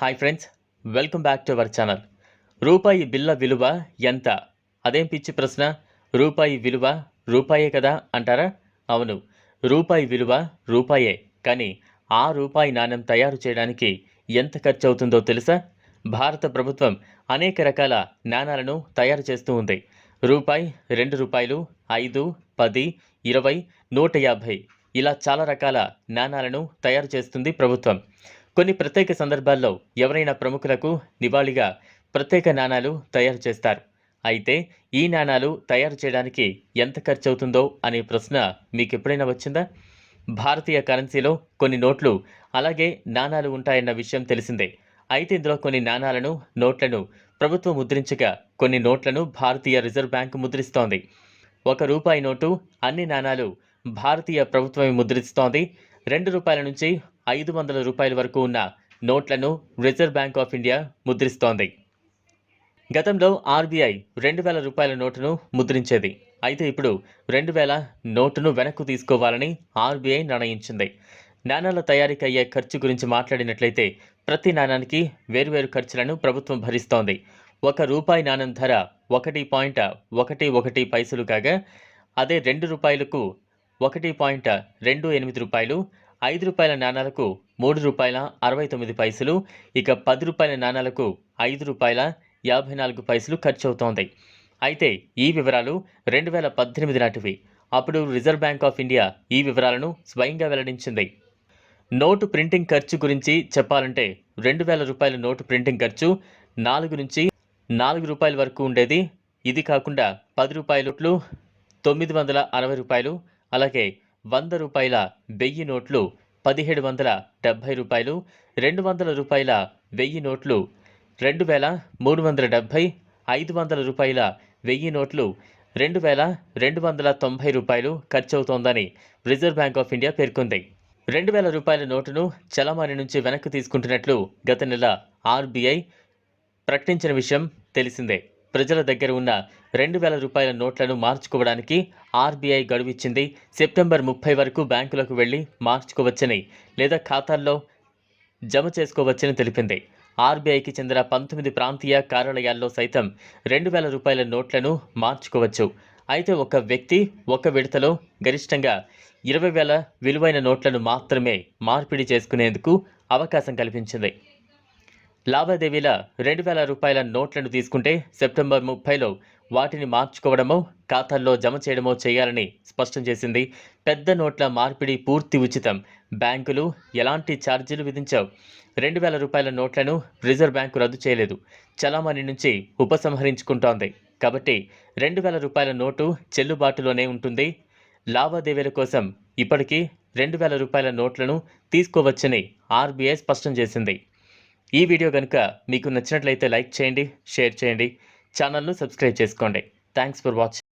Hi friends welcome back to our channel రూపాయి బిల్ల విలువ ఎంత? అదేం పిచ్చి ప్రశ్న? రూపాయి విలువ రూపాయే కదా అంటారా? అవును రూపాయి విలువ రూపాయే. కానీ ఆ రూపాయి నాణ్యం తయారు చేయడానికి ఎంత ఖర్చు అవుతుందో తెలుసా? భారత ప్రభుత్వం అనేక రకాల నాణాలను తయారు చేస్తూ ఉంది. రూపాయి రెండు రూపాయలు ఐదు పది ఇరవై నూట యాభై ఇలా చాలా రకాల నాణాలను తయారు చేస్తుంది ప్రభుత్వం. కొన్ని ప్రత్యేక సందర్భాల్లో ఎవరైనా ప్రముఖులకు నివాళిగా ప్రత్యేక నాణాలు తయారు చేస్తారు. అయితే ఈ నాణాలు తయారు చేయడానికి ఎంత ఖర్చు అవుతుందో అనే ప్రశ్న మీకు ఎప్పుడైనా వచ్చిందా? భారతీయ కరెన్సీలో కొన్ని నోట్లు అలాగే నాణాలు ఉంటాయన్న విషయం తెలిసిందే. అయితే ఇందులో కొన్ని నాణాలను నోట్లను ప్రభుత్వం ముద్రించగా కొన్ని నోట్లను భారతీయ రిజర్వ్ బ్యాంకు ముద్రిస్తోంది. ఒక రూపాయి నోటు అన్ని నాణాలు భారతీయ ప్రభుత్వమే ముద్రిస్తోంది. రెండు రూపాయల నుంచి ఐదు వందల రూపాయల వరకు ఉన్న నోట్లను రిజర్వ్ బ్యాంక్ ఆఫ్ ఇండియా ముద్రిస్తోంది. గతంలో ఆర్బీఐ రెండు వేల రూపాయల నోటును ముద్రించేది. అయితే ఇప్పుడు రెండు వేల నోటును వెనక్కు తీసుకోవాలని ఆర్బీఐ నిర్ణయించింది. నాణాల తయారీకి అయ్యే ఖర్చు గురించి మాట్లాడినట్లయితే ప్రతి నాణానికి వేరువేరు ఖర్చులను ప్రభుత్వం భరిస్తోంది. ఒక రూపాయి నాణం ధర ఒకటి పాయింట్ ఒకటి ఒకటి పైసలు కాగా అదే రెండు రూపాయలకు ఒకటి పాయింట్ రెండు ఎనిమిది రూపాయలు ఐదు రూపాయల నాణాలకు మూడు రూపాయల అరవై తొమ్మిది పైసలు ఇక పది రూపాయల నాణాలకు ఐదు రూపాయల యాభై నాలుగు పైసలు ఖర్చు అవుతోంది అయితే ఈ వివరాలు రెండు వేల పద్దెనిమిది నాటివి. అప్పుడు రిజర్వ్ బ్యాంక్ ఆఫ్ ఇండియా ఈ వివరాలను స్వయంగా వెల్లడించింది. నోటు ప్రింటింగ్ ఖర్చు గురించి చెప్పాలంటే రెండు వేల రూపాయల నోటు ప్రింటింగ్ ఖర్చు నాలుగు నుంచి నాలుగు రూపాయల వరకు ఉండేది. ఇది కాకుండా పది రూపాయలు తొమ్మిది వందల అరవై రూపాయలు అలాగే వంద రూపాయల వెయ్యి నోట్లు పదిహేడు వందల డెబ్భై రూపాయలు రెండు వందల రూపాయల వెయ్యి నోట్లు రెండు వేల మూడు వందల డెబ్భై ఐదు వందల రూపాయల వెయ్యి నోట్లు రెండు వేల రెండు వందల తొంభై రూపాయలు ఖర్చవుతోందని రిజర్వ్ బ్యాంక్ ఆఫ్ ఇండియా పేర్కొంది. రెండు వేల రూపాయల నోటును చలామణి నుంచి వెనక్కి తీసుకుంటున్నట్లు గత నెల ఆర్బీఐ ప్రకటించిన విషయం తెలిసిందే. ప్రజల దగ్గర ఉన్న రెండు వేల రూపాయల నోట్లను మార్చుకోవడానికి ఆర్బీఐ గడువిచ్చింది సెప్టెంబర్ ముప్పై వరకు బ్యాంకులకు వెళ్ళి మార్చుకోవచ్చని లేదా ఖాతాల్లో జమ చేసుకోవచ్చని తెలిపింది. ఆర్బీఐకి చెందిన పంతొమ్మిది ప్రాంతీయ కార్యాలయాల్లో సైతం రెండు వేల రూపాయల నోట్లను మార్చుకోవచ్చు. అయితే ఒక వ్యక్తి ఒక విడతలో గరిష్టంగా ఇరవై వేల విలువైన నోట్లను మాత్రమే మార్పిడి చేసుకునేందుకు అవకాశం కల్పించింది. లావాదేవీల రెండు వేల రూపాయల నోట్లను తీసుకుంటే సెప్టెంబర్ ముప్పైలో వాటిని మార్చుకోవడమో ఖాతాల్లో జమ చేయడమో చేయాలని స్పష్టం చేసింది. పెద్ద నోట్ల మార్పిడి పూర్తి ఉచితం. బ్యాంకులు ఎలాంటి ఛార్జీలు విధించావు. రెండు వేల రూపాయల నోట్లను రిజర్వ్ బ్యాంకు రద్దు చేయలేదు. చలామణి నుంచి ఉపసంహరించుకుంటోంది. కాబట్టి రెండు వేల రూపాయల నోటు చెల్లుబాటులోనే ఉంటుంది. లావాదేవీల కోసం ఇప్పటికీ రెండు వేల రూపాయల నోట్లను తీసుకోవచ్చని ఆర్బీఐ స్పష్టం చేసింది. ఈ వీడియో కనుక మీకు నచ్చినట్లయితే లైక్ చేయండి షేర్ చేయండి ఛానల్ను సబ్స్క్రైబ్ చేసుకోండి. Thanks for watching